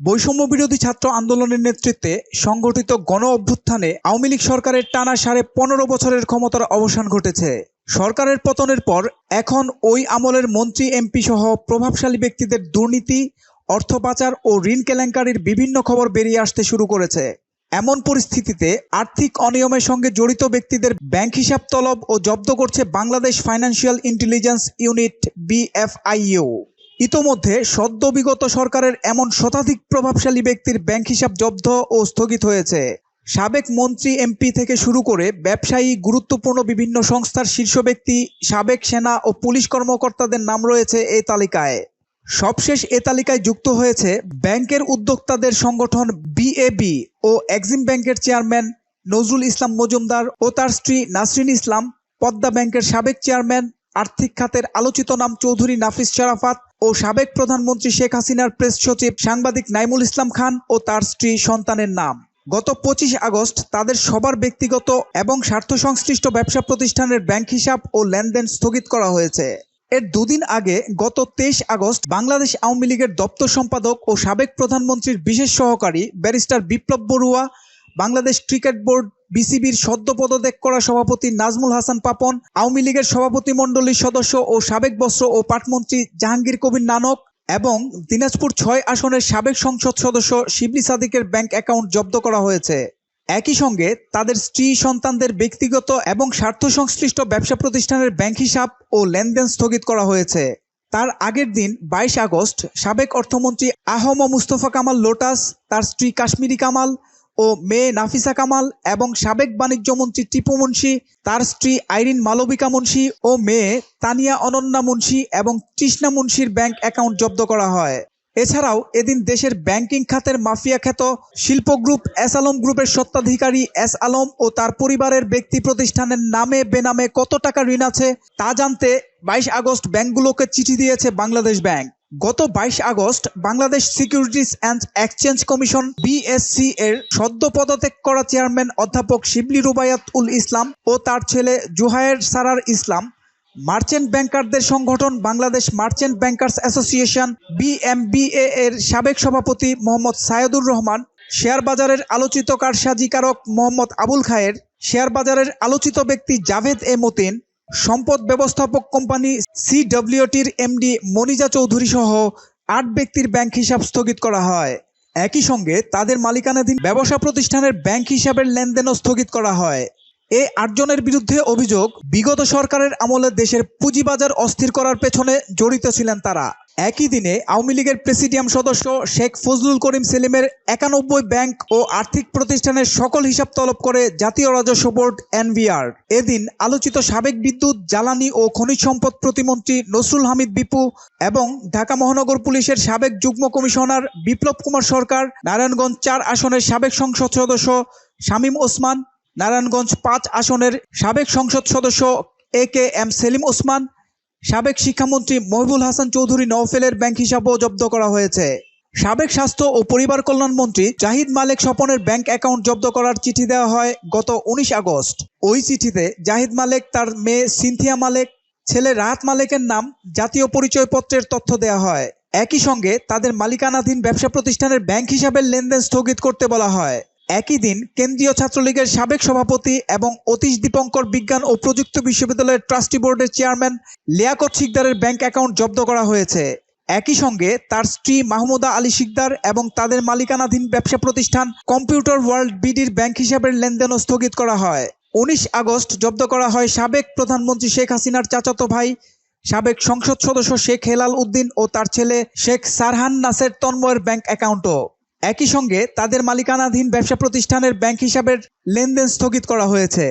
বৈষম্য বিরোধী ছাত্র আন্দোলনের নেতৃত্বে সংগঠিত গণ অভ্যুত্থানে আওয়ামী লীগ সরকারের টানা সাড়ে পনেরো বছরের ক্ষমতার অবসান ঘটেছে। সরকারের পতনের পর এখন ওই আমলের মন্ত্রী, এমপি সহ প্রভাবশালী ব্যক্তিদের দুর্নীতি, অর্থ পাচার ও ঋণ কেলেঙ্কারির বিভিন্ন খবর বেরিয়ে আসতে শুরু করেছে। এমন পরিস্থিতিতে আর্থিক অনিয়মের সঙ্গে জড়িত ব্যক্তিদের ব্যাংক হিসাব তলব ও জব্দ করছে Bangladesh financial intelligence unit, BFIU. ইতোমধ্যে সদ্য বিগত সরকারের এমন শতাধিক প্রভাবশালী ব্যক্তির ব্যাংক হিসাব জব্দ ও স্থগিত হয়েছে। সাবেক মন্ত্রী, এমপি থেকে শুরু করে ব্যবসায়ী, গুরুত্বপূর্ণ বিভিন্ন সংস্থার শীর্ষ ব্যক্তি, সাবেক সেনা ও পুলিশ কর্মকর্তাদের নাম রয়েছে এই তালিকায়। সবশেষ এ তালিকায় যুক্ত হয়েছে ব্যাংকের উদ্যোক্তাদের সংগঠন বিএবি ও এক্সিম ব্যাংকের চেয়ারম্যান নজরুল ইসলাম মজুমদার ও তার স্ত্রী নাসরিন ইসলাম, পদ্মা ব্যাংকের সাবেক চেয়ারম্যান, আর্থিক খাতের আলোচিত নাম চৌধুরী নাফিস শরাফাত ও সাবেক প্রধানমন্ত্রী শেখ হাসিনার প্রেস সচিব সাংবাদিক নাইমুল ইসলাম খান ও তার স্ত্রী সন্তানের নাম। গত পঁচিশ আগস্ট তাদের সবার ব্যক্তিগত এবং স্বার্থ সংশ্লিষ্ট ব্যবসা প্রতিষ্ঠানের ব্যাংক হিসাব ও লেনদেন স্থগিত করা হয়েছে। এর দুদিন আগে গত তেইশ আগস্ট বাংলাদেশ আওয়ামী লীগের দপ্তর সম্পাদক ও সাবেক প্রধানমন্ত্রীর বিশেষ সহকারী barrister Biplab Barua, Bangladesh cricket board বিসিবির সদ্য পদত্যাগ করা সভাপতি নাজমুল হাসান পাপন, আওয়ামী লীগের সভাপতি মণ্ডলীর সদস্য ও সাবেক বস্ত্র ও পাটমন্ত্রী জাহাঙ্গীর কবির নানক এবং দিনাজপুর ছয় আসনের সাবেক সংসদ সদস্য শিবলি সাদিকের ব্যাংক অ্যাকাউন্ট জব্দ করা হয়েছে। একই সঙ্গে তাদের স্ত্রী, সন্তানদের ব্যক্তিগত এবং স্বার্থ সংশ্লিষ্ট ব্যবসা প্রতিষ্ঠানের ব্যাংক হিসাব ও লেনদেন স্থগিত করা হয়েছে। তার আগের দিন বাইশ আগস্ট সাবেক অর্থমন্ত্রী আহম মুস্তফা কামাল লোটাস, তার স্ত্রী কাশ্মীরি কামাল ও মেয়ে নাফিসা কামাল এবং সাবেক বাণিজ্য মন্ত্রী টিপু মুন্সি, তার স্ত্রী আইরিন মালবিকা মুন্সি ও মেয়ে তানিয়া অনন্যা মুন্সি এবং তৃষ্ণা মুন্সির ব্যাংক অ্যাকাউন্ট জব্দ করা হয়। এছাড়াও এদিন দেশের ব্যাংকিং খাতের মাফিয়া খ্যাত শিল্প গ্রুপ এস আলম গ্রুপের স্বত্বাধিকারী এস আলম ও তার পরিবারের ব্যক্তি প্রতিষ্ঠানের নামে বেনামে কত টাকা ঋণ আছে তা জানতে বাইশ আগস্ট ব্যাংকগুলোকে চিঠি দিয়েছে বাংলাদেশ ব্যাংক। গত বাইশ August Bangladesh securities and exchange commission BSC এর সদ্য পদত্যাগ করা চেয়ারম্যান অধ্যাপক শিবলি রুবায়াত উল ইসলাম ও তার ছেলে জুহায়ের সারার ইসলাম, মার্চেন্ট ব্যাংকারদের সংগঠন Bangladesh merchant bankers association BMBA এর সাবেক সভাপতি মোহাম্মদ সায়েদুর রহমান, শেয়ার বাজারের আলোচিত কারসাজিকারক মোহাম্মদ আবুল খায়ের, শেয়ার বাজারের আলোচিত ব্যক্তি জাভেদ এ মতিন সম্পদ ব্যবস্থাপক কোম্পানি সিডব্লিউটির এমডি মনিজা চৌধুরী সহ আট ব্যক্তির ব্যাংক হিসাব স্থগিত করা হয়। একই সঙ্গে তাদের মালিকানাধীন ব্যবসা প্রতিষ্ঠানের ব্যাংক হিসাবের লেনদেনও স্থগিত করা হয়। এই আটজনের বিরুদ্ধে অভিযোগ, বিগত সরকারের আমলে দেশের পুঁজিবাজার অস্থির করার পেছনে জড়িত ছিলেন তারা। একই দিনে আওয়ামী লীগের প্রেসিডিয়াম সদস্য শেখ ফজলুল করিম সেলিমের একানব্বই ব্যাংক ও আর্থিক প্রতিষ্ঠানের সকল হিসাব তলব করে জাতীয় রাজস্ব বোর্ড এনভিআর এদিন আলোচিত সাবেক বিদ্যুৎ, জ্বালানি ও খনিজ সম্পদ প্রতিমন্ত্রী নসরুল হামিদ বিপু এবং ঢাকা মহানগর পুলিশের সাবেক যুগ্ম কমিশনার বিপ্লব কুমার সরকার, নারায়ণগঞ্জ চার আসনের সাবেক সংসদ সদস্য শামীম ওসমান নারায়ণগঞ্জ পাঁচ আসনের সাবেক সংসদ সদস্য A K M Selim Osman, সাবেক শিক্ষামন্ত্রী মহিবুল হাসান চৌধুরী নওফেলের ব্যাংক হিসাবও জব্দ করা হয়েছে। সাবেক স্বাস্থ্য ও পরিবার কল্যাণ মন্ত্রী জাহিদ মালেক স্বপনের ব্যাংক অ্যাকাউন্ট জব্দ করার চিঠি দেওয়া হয় গত উনিশ আগস্ট। ওই চিঠিতে জাহিদ মালেক, তার মেয়ে সিনথিয়া মালেক, ছেলে রাহাত মালেকের নাম, জাতীয় পরিচয়পত্রের তথ্য দেওয়া হয়। একই সঙ্গে তাদের মালিকানাধীন ব্যবসা প্রতিষ্ঠানের ব্যাংক হিসাবের লেনদেন স্থগিত করতে বলা হয়। একই দিন কেন্দ্রীয় ছাত্রলীগের সাবেক সভাপতি এবং অতীশ দীপঙ্কর বিজ্ঞান ও প্রযুক্তি বিশ্ববিদ্যালয়ের ট্রাস্টি বোর্ডের চেয়ারম্যান লিয়াকত শিকদারের ব্যাংক অ্যাকাউন্ট জব্দ করা হয়েছে। একই সঙ্গে তার স্ত্রী মাহমুদা আলী শিকদার এবং তাদের মালিকানাধীন ব্যবসা প্রতিষ্ঠান কম্পিউটার ওয়ার্ল্ড বিডির ব্যাংক হিসাবের লেনদেনও স্থগিত করা হয়। উনিশ আগস্ট জব্দ করা হয় সাবেক প্রধানমন্ত্রী শেখ হাসিনার চাচাতো ভাই, সাবেক সংসদ সদস্য শেখ হেলাল উদ্দিন ও তার ছেলে শেখ সারহান নাসের তন্ময়ের ব্যাংক অ্যাকাউন্টও। একই সঙ্গে তাদের মালিকানাধীন ব্যবসা প্রতিষ্ঠানের ব্যাংক হিসাবের লেনদেন স্থগিত করা হয়েছে।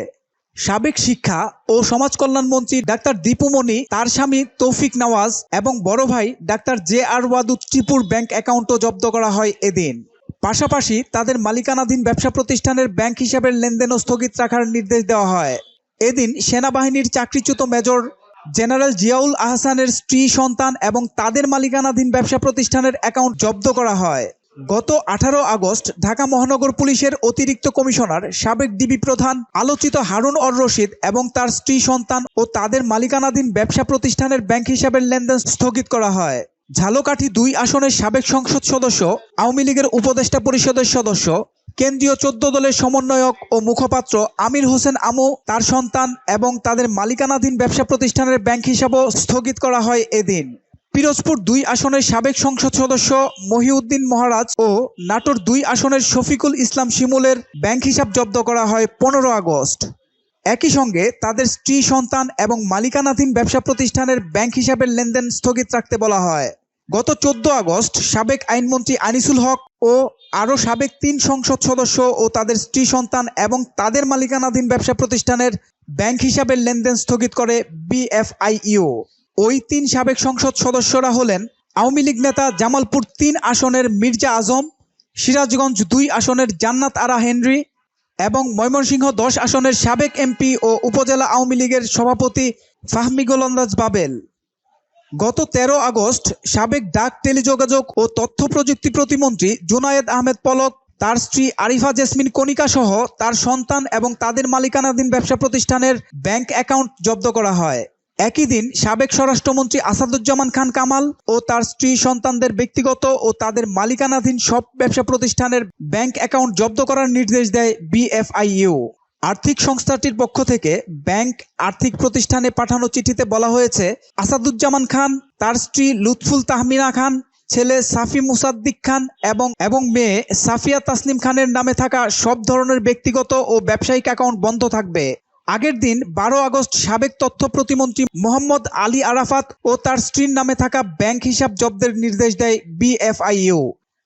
সাবেক শিক্ষা ও সমাজ কল্যাণ মন্ত্রী ডাক্তার দীপুমণি তার স্বামী তৌফিক নওয়াজ এবং বড় ভাই ডাক্তার জে আর ওয়াদুদ টিপুর ব্যাংক অ্যাকাউন্টও জব্দ করা হয় এদিন। পাশাপাশি তাদের মালিকানাধীন ব্যবসা প্রতিষ্ঠানের ব্যাংক হিসাবের লেনদেনও স্থগিত রাখার নির্দেশ দেওয়া হয়। এদিন সেনাবাহিনীর চাকরিচ্যুত মেজর জেনারেল জিয়াউল আহসানের স্ত্রী, সন্তান এবং তাদের মালিকানাধীন ব্যবসা প্রতিষ্ঠানের অ্যাকাউন্ট জব্দ করা হয়। গত আঠারো আগস্ট ঢাকা মহানগর পুলিশের অতিরিক্ত কমিশনার সাবেক ডিবি প্রধান আলোচিত হারুন অর রশিদ এবং তার স্ত্রী সন্তান ও তাদের মালিকানাধীন ব্যবসা প্রতিষ্ঠানের ব্যাংক হিসাবের লেনদেন স্থগিত করা হয়। ঝালকাঠি দুই আসনের সাবেক সংসদ সদস্য, আওয়ামী লীগের উপদেষ্টা পরিষদের সদস্য, কেন্দ্রীয় চোদ্দ দলের সমন্বয়ক ও মুখপাত্র আমির হোসেন আমু, তার সন্তান এবং তাদের মালিকানাধীন ব্যবসা প্রতিষ্ঠানের ব্যাংক হিসাবও স্থগিত করা হয় এদিন। পিরোজপুর দুই আসনের সাবেক সংসদ সদস্য মহিউদ্দিন মহারাজ ও নাটোর দুই আসনের শফিকুল ইসলাম শিমুলের ব্যাংক হিসাব জব্দ করা হয় পনেরো আগস্ট। একই সঙ্গে তাদের স্ত্রী, সন্তান এবং মালিকানাধীন ব্যবসা প্রতিষ্ঠানের ব্যাংক হিসাবের লেনদেন স্থগিত রাখতে বলা হয়। গত চোদ্দ আগস্ট সাবেক আইনমন্ত্রী আনিসুল হক ও আরও সাবেক তিন সংসদ সদস্য ও তাদের স্ত্রী, সন্তান এবং তাদের মালিকানাধীন ব্যবসা প্রতিষ্ঠানের ব্যাংক হিসাবের লেনদেন স্থগিত করে বিএফআইইউ। ওই তিন সাবেক সংসদ সদস্যরা হলেন আওয়ামী লীগ নেতা জামালপুর তিন আসনের মির্জা আজম, সিরাজগঞ্জ দুই আসনের জান্নাত আরা হেনরি এবং ময়মনসিংহ দশ আসনের সাবেক এমপি ও উপজেলা আওয়ামী লীগের সভাপতি ফাহমি গোলন্দাজ বাবেল। গত তেরো আগস্ট সাবেক ডাক, টেলিযোগাযোগ ও তথ্য প্রযুক্তি প্রতিমন্ত্রী জুনায়েদ আহমেদ পলক, তার স্ত্রী আরিফা জেসমিন কণিকা সহ তার সন্তান এবং তাদের মালিকানাধীন ব্যবসা প্রতিষ্ঠানের ব্যাংক অ্যাকাউন্ট জব্দ করা হয়। একই দিন সাবেক স্বরাষ্ট্রমন্ত্রী আসাদুজ্জামান খান কামাল ও তার স্ত্রী সন্তানদের ব্যক্তিগত ও তাদের মালিকানাধীন সব ব্যবসা প্রতিষ্ঠানের ব্যাংক অ্যাকাউন্ট জব্দ করার নির্দেশ দেয় বিএফআইইউ। আর্থিক সংস্থাটির পক্ষ থেকে ব্যাংক আর্থিক প্রতিষ্ঠানে পাঠানো চিঠিতে বলা হয়েছে, আসাদুজ্জামান খান, তার স্ত্রী লুৎফুল তাহমিনা খান, ছেলে সাফি মুসাদ্দিক খান এবং এবং মেয়ে সাফিয়া তাসলিম খানের নামে থাকা সব ধরনের ব্যক্তিগত ও ব্যবসায়িক অ্যাকাউন্ট বন্ধ থাকবে। আগের দিন বারো আগস্ট সাবেক তথ্য প্রতিমন্ত্রী মোহাম্মদ আলী আরাফাত ও তার স্ত্রীর নামে থাকা ব্যাংক হিসাব জব্দের নির্দেশ দেয় বিএফআইইউ।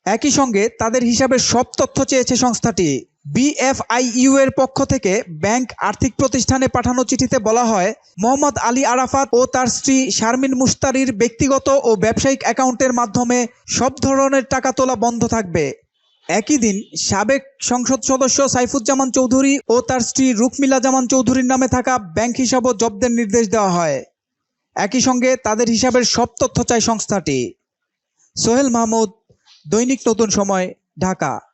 একই সঙ্গে তাদের হিসাবে সব তথ্য চেয়েছে সংস্থাটি। বিএফআইইউ এর পক্ষ থেকে ব্যাংক আর্থিক প্রতিষ্ঠানে পাঠানো চিঠিতে বলা হয়, মোহাম্মদ আলী আরাফাত ও তার স্ত্রী শারমিন মুস্তারির ব্যক্তিগত ও ব্যবসায়িক অ্যাকাউন্টের মাধ্যমে সব ধরনের টাকা তোলা বন্ধ থাকবে। একই দিন সাবেক সংসদ সদস্য সাইফুজ্জামান চৌধুরী ও তার স্ত্রী রুকমিলা জামান চৌধুরীর নামে থাকা ব্যাংক হিসাবও জব্দের নির্দেশ দেওয়া হয়। একই সঙ্গে তাদের হিসাবের সব তথ্য চায় সংস্থাটি। সোহেল মাহমুদ, দৈনিক নতুন সময়, ঢাকা।